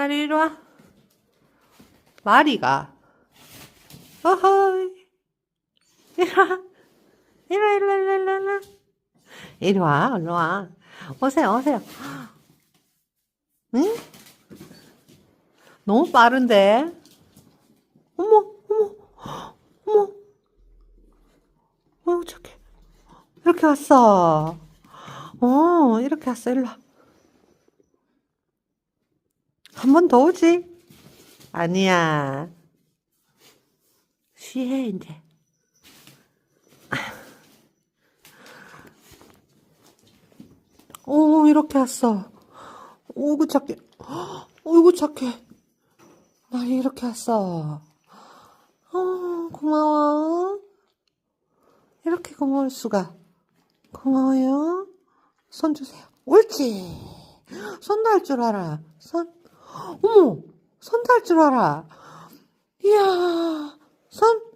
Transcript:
나리 이리 와. 마리가. 어허이. 이리 와. 이리 와, 이리 와, 이리 와, 이리 와, 이리 와. 오세요, 오세요. 응? 너무 빠른데? 어머, 어머, 어머. 어우, 착해. 이렇게 왔어. 어, 이렇게 왔어, 일로 와. 한 번 더 오지? 아니야. 쉬해, 이제. 오, 이렇게 왔어. 오구 착해. 오구 착해. 나리 이렇게 왔어. 어, 고마워. 이렇게 고마울 수가. 고마워요. 손 주세요. 옳지. 손도 할 줄 알아. 손. 어머, 손도 할줄 알아. 이야, 손.